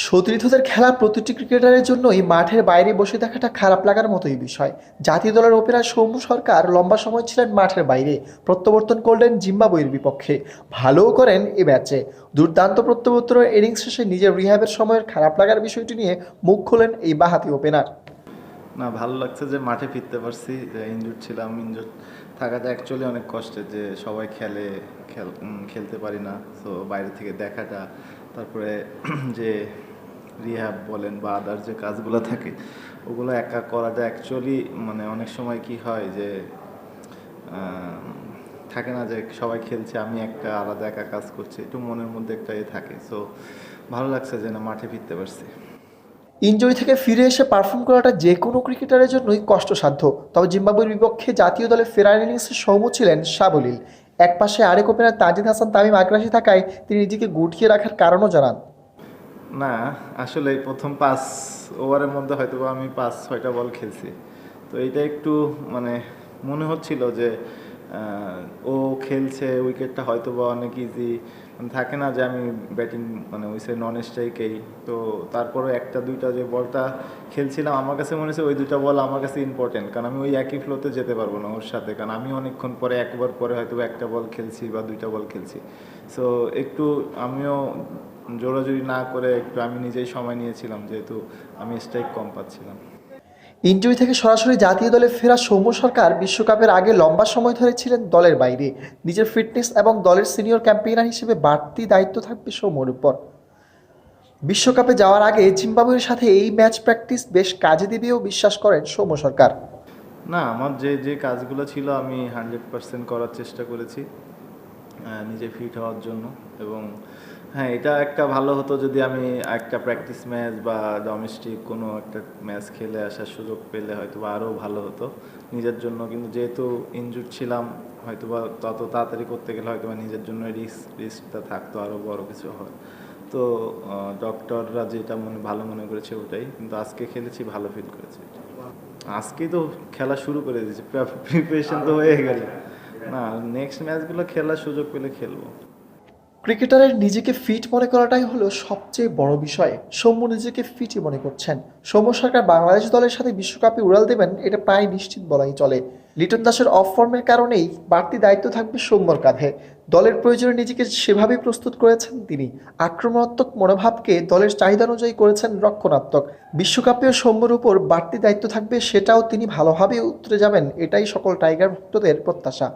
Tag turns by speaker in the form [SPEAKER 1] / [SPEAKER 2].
[SPEAKER 1] সতীর্থদের খেলা প্রতিটি ক্রিকেটারের জন্যই মাঠের বাইরে বসে দেখাটা খারাপ লাগার মতোই বিষয়। জাতীয় দলের ওপেনার সৌম্য সরকার লম্বা সময় ছিলেন মাঠের বাইরে, প্রত্যাবর্তন করলেন জিম্বাবুয়ের বিপক্ষে। ভালোও করেন এ ম্যাচে। দুর্দান্ত প্রত্যাবর্তনের ইনিংস শেষে নিজের রিহ্যাবের সময়ের খারাপ লাগার বিষয়টি নিয়ে মুখ খোলেন এই বাহাতি ওপেনার।
[SPEAKER 2] না, ভালো লাগছে যে মাঠে ফিরতে পারছি, যে ইনজুর ছিলাম ইনজুর থাকাটা অ্যাকচুয়ালি অনেক কষ্টের যে সবাই খেলে, খেল খেলতে পারি না, তো বাইরে থেকে দেখাটা, তারপরে যে রিহ্যাব বলেন বা আদার যে কাজগুলো থাকে, ওগুলো একা করাটা অ্যাকচুয়ালি মানে অনেক সময় কি হয় যে থাকে না যে সবাই খেলছে, আমি একটা আলাদা একা কাজ করছি, একটু মনের মধ্যে একটা এ থাকে সো ভালো লাগছে যে না, মাঠে ফিরতে পারছি।
[SPEAKER 1] ইনজুরি থেকে ফিরে এসে পারফর্ম করাটা যে কোনো ক্রিকেটারের জন্যই কষ্টসাধ্য। তবে জিম্বাবুয়ের বিপক্ষে জাতীয় দলে ফেরার ইনিংসে সৌম্য ছিলেন সাবলীল এক পাশে আরেক ওপেনার তাজিদ হাসান তামিম আগ্রাসী থাকায় তিনি নিজেকে গুটিয়ে রাখার কারণও জানান।
[SPEAKER 2] না, আসলে প্রথম পাঁচ ওভারের মধ্যে হয়তো আমি পাঁচ, ছয়টা বল খেলছি। তো এইটা একটু মানে মনে হচ্ছিল যে ও খেলছে উইকেটটা হয়তো বা অনেক ইজি থাকে না যে আমি ব্যাটিং মানে ওই সে নন স্ট্রাইকেই তো তারপরে একটা, দুইটা যে বলটা খেলছিলাম, আমার কাছে মনে হচ্ছে ওই দুইটা বল আমার কাছে ইম্পর্টেন্ট কারণ আমি ওই একই ফ্লোতে যেতে পারব না ওর সাথে, কারণ আমি অনেকক্ষণ পরে, একবার পরে হয়তো একটা বল খেলছি বা দুইটা বল খেলছি। সো একটু আমিও জোরাজুরি না করে একটু আমি নিজেই সময় নিয়েছিলাম, যেহেতু আমি স্ট্রাইক কম পাচ্ছিলাম।
[SPEAKER 1] ইনজুরি থেকে সরাসরি জাতীয় দলে ফেরা সৌম্য সরকার বিশ্বকাপের আগে লম্বা সময় ধরে ছিলেন দলের বাইরে। নিজের ফিটনেস এবং দলের সিনিয়র ক্যাম্পেইনার হিসেবে বাড়তি দায়িত্ব থাকবে সৌম্যর উপর। বিশ্বকাপে যাওয়ার আগে জিম্বাবুয়ের সাথে এই ম্যাচ প্র্যাকটিস বেশ কাজে দেবেও বিশ্বাস করেন সৌম্য সরকার।
[SPEAKER 2] না, আমার যে যে কাজগুলো ছিল আমি হান্ড্রেড পার্সেন্ট করার চেষ্টা করেছি নিজে ফিট হওয়ার জন্য এবং হ্যাঁ এটা একটা ভালো হতো যদি আমি একটা প্র্যাকটিস ম্যাচ বা ডোমেস্টিক কোনো একটা ম্যাচ খেলে আসার সুযোগ পেলে হয়তো বা আরও ভালো হতো। নিজের জন্য কিন্তু যেহেতু ইনজুর ছিলাম হয়তো বা তত তাড়াতাড়ি করতে গেলে হয়তো বা নিজের জন্য রিস্ক রিস্কটা থাকতো আরও বড় কিছু হয়। তো ডক্টররা যেটা মনে, ভালো মনে করেছে ওটাই। কিন্তু আজকে খেলেছি, ভালো ফিল করেছি আজকেই তো খেলা শুরু করে দিয়েছি। প্রিপারেশন তো হয়ে গেল। না নেক্সট ম্যাচগুলো খেলার সুযোগ পেলে খেলব।
[SPEAKER 1] ক্রিকেটারের নিজেকে ফিট মনে করাটাই হলো সবচেয়ে বড় বিষয়। সৌম্য নিজেকে ফিটই মনে করছেন। সৌম্য সরকার বাংলাদেশ দলের সাথে বিশ্বকাপে উড়াল দেবেন, এটা প্রায় নিশ্চিত বলাই চলে। লিটন দাসের অফ ফর্মের কারণেই বাড়তি দায়িত্ব থাকবে সৌম্যর কাঁধে। দলের প্রয়োজনে নিজেকে সেভাবেই প্রস্তুত করেছেন তিনি। আক্রমণাত্মক মনোভাবকে দলের চাহিদা অনুযায়ী করেছেন রক্ষণাত্মক। বিশ্বকাপেও সৌম্যর উপর বাড়তি দায়িত্ব থাকবে, সেটাও তিনি ভালোভাবে উতরে যাবেন, এটাই সকল টাইগার ভক্তদের প্রত্যাশা।